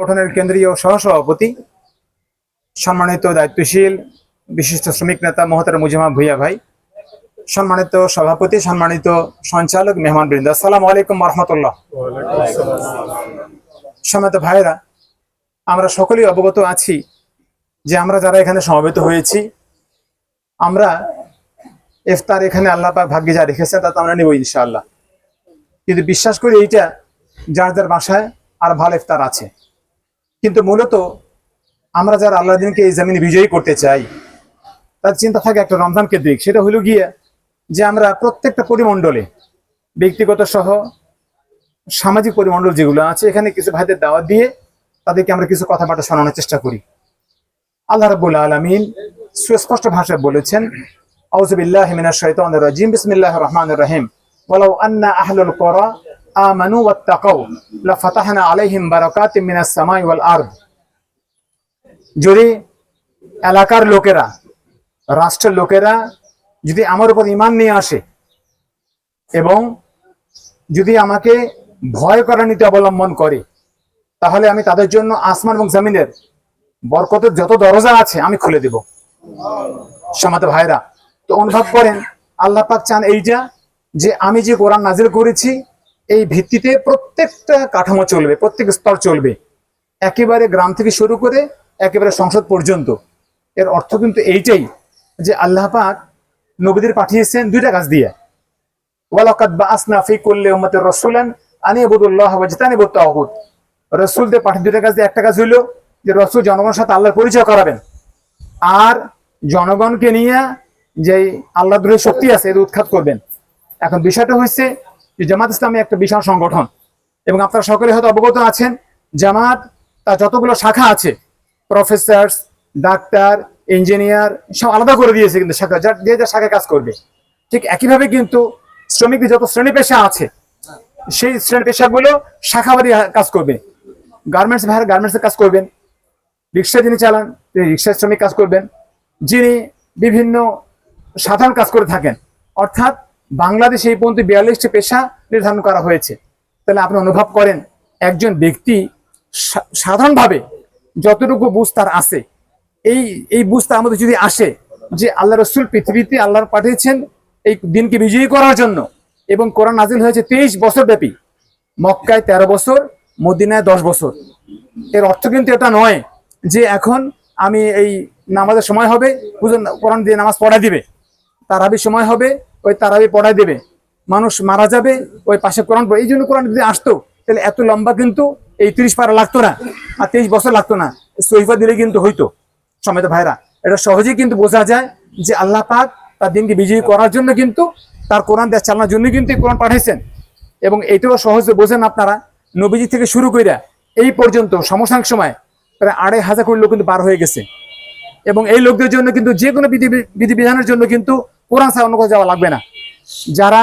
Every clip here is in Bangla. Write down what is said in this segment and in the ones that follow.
সংগঠনের কেন্দ্রীয় সহসভাপতি, সম্মানিত দায়িত্বশীল, বিশিষ্ট শ্রমিক নেতা মহতার মুজিমা ভুইয়া ভাই, সম্মানিত সভাপতি, সম্মানিত সঞ্চালক মেহমান বৃন্দ আসসালামু আলাইকুম রহমতুল্লাহ সম্মানিত ভাইরা আমরা সকলেই অবগত আছি যে আমরা যারা এখানে সমবেত হয়েছি, আমরা ইফতার এখানে আল্লাহ পাক ভাগ্যে যা রেখেছে তা আমরা নেব ইনশাআল্লাহ। কিন্তু বিশ্বাস করি এইটা যার যার বাসায় আর ভালো ইফতার আছে। কিন্তু মূলত আমরা যারা আল্লাহ দিনকে এই জমিনে বিজয়ী করতে চাই, তার চিন্তা থাকে একটা রমজান কেন্দ্রিক সেটা হলো গিয়ে যে আমরা প্রত্যেকটা পরিমণ্ডলে, ব্যক্তিগত সহ সামাজিক পরিমণ্ডল যেগুলো আছে, এখানে কিছু ভাইদের দাওয়াত দিয়ে তাদেরকে আমরা কিছু কথাবার্তা শোনানোর চেষ্টা করি। আল্লাহ রাব্বুল আলামিন সুস্পষ্ট ভাষায় বলেছেন, আউযু বিল্লাহি মিনাশ শাইতানির রাজিম বিসমিল্লাহ রহমান রহিম। ওয়ালাউ আন্না আহলুল কুরা আমানু ওয়াত্তাকাউ লাফাতাহনা আলাইহিম বারাকাতিম মিনাস সামাই ওয়াল আরদ যদি এলাকার লোকেরা, রাষ্ট্রের লোকেরা যদি আমার উপর ইমান নিয়ে আসে এবং যদি আমাকে ভয় করার নীতি অবলম্বন করে, তাহলে আমি তাদের জন্য আসমান এবং জমিনের বরকতের যত দরজা আছে আমি খুলে দেব। সমাত ভাইরা, তো অনুভব করেন, আল্লাহ পাক চান এইটা যে আমি যে কোরআন নাজিল করেছি এই ভিত্তিতে প্রত্যেকটা কাঠামো চলবে, প্রত্যেক স্তর চলবে। একেবারে গ্রাম থেকে শুরু করে একেবারে সংসদ পর্যন্ত। এর অর্থ কিন্তু এইটাই যে আল্লাহ পাক নবীদের পাঠিয়েছেন দুইটা কাজ দিয়ে। ওয়ালাকাদ বাআসনা ফি কুল্লি উম্মাতির রাসূলান আন ইবুদুল্লাহ ওয়া জিতানিবুত তাগুত রাসূলদের পাঠিয়ে দুইটা কাজ দিয়ে একটা কাজ হইল, যে রাসূল জনগণের সাথে আল্লাহর পরিচয় করাবেন। আর জনগণকে নিয়ে যে আল্লাহ শক্তি আছে এর উৎখাত করবেন। এখন বিষয়টা হচ্ছে যে জামাত ইসলামী একটা বিশাল সংগঠন। এবং আপনারা সকলে হয়তো অবগত আছেন, জামাত তার যতগুলো শাখা আছে প্রফেসর ডাক্তার, ইঞ্জিনিয়ার, সব আলাদা করে দিয়েছে কিন্তু শাখা যার যে যার শাখায় কাজ করবে। ঠিক একইভাবে কিন্তু শ্রমিকদের যত শ্রেণি পেশা আছে, সেই শ্রেণি পেশাগুলো শাখাবাদী কাজ করবে। গার্মেন্টস ভাইয়ের গার্মেন্টসের কাজ করবেন। রিক্সা যিনি চালান, তিনি রিক্সা শ্রমিক কাজ করবেন। যিনি বিভিন্ন সাধারণ কাজ করে থাকেন। অর্থাৎ বাংলাদেশে এই পর্যন্ত বিয়াল্লিশটি পেশা নির্ধারণ করা হয়েছে। তাহলে আপনি অনুভব করেন, একজন ব্যক্তি সাধারণভাবে যতটুকু বুঝ তার আছে, এই এই বুঝ তার মধ্যে যদি আসে যে আল্লাহ রসুল পৃথিবীতে আল্লাহ পাঠিয়েছেন এই দিনকে বিজয়ী করার জন্য এবং কোরআন নাজিল হয়েছে তেইশ বছর ব্যাপী, মক্কায় তেরো বছর, মদিনায় দশ বছর। এর অর্থ কিন্তু এটা নয় যে এখন আমি এই নামাজের সময় হবে কোরআন দিয়ে নামাজ পড়া দিবে। তারাবি সময় হবে ওই তারাবি পড়াই দেবে। মানুষ মারা যাবে, ওই পাশে কোরআন এই জন্য কোরআন যদি আসতো, তাহলে এত লম্বা কিন্তু এই তিরিশ পারা লাগতো না, আর তেইশ বছর লাগতো না। সহিফা দিলে কিন্তু হইতো। সমেত ভাইরা, এটা সহজেই কিন্তু বোঝা যায় যে আল্লাহ পাক তার দিনকে বিজয়ী করার জন্য কিন্তু তার কোরআন দেশ চালানোর জন্য কিন্তু কোরআন পাঠাইছেন। এবং এটাও সহজে বোঝেন আপনারা, নবীজি থেকে শুরু কইরা এই পর্যন্ত সমসাময়িক সময় প্রায় আড়াই হাজার কোটি লোক কিন্তু পার হয়ে গেছে। এবং এই লোকদের জন্য কিন্তু যে কোনো বিধি বিধিবিধানের জন্য কিন্তু কোরআন ছাড়া অন্য কোথাও যাওয়া লাগবে না। যারা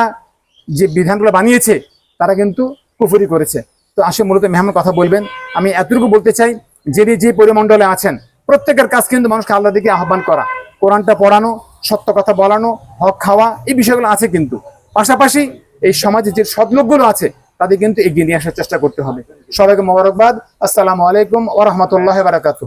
যে বিধানগুলো বানিয়েছে, তারা কিন্তু কুফুরি করেছে। তো আসে মূলত মেহমান কথা বলবেন। আমি এতটুকু বলতে চাই যিনি যে পরিমণ্ডলে আছেন, প্রত্যেকের কাজ কিন্তু মানুষকে আল্লাহ দিকে আহ্বান করা। কোরআনটা পড়ানো, সত্য কথা বলানো, হক খাওয়া, এই বিষয়গুলো আছে কিন্তু। পাশাপাশি এই সমাজে যে সদলোকগুলো আছে, তাদের কিন্তু এগিয়ে নিয়ে আসার চেষ্টা করতে হবে। সবাইকে মোবারকবাদ। আসসালামু আলাইকুম ওরহমতুল্লাহ বারাকাতু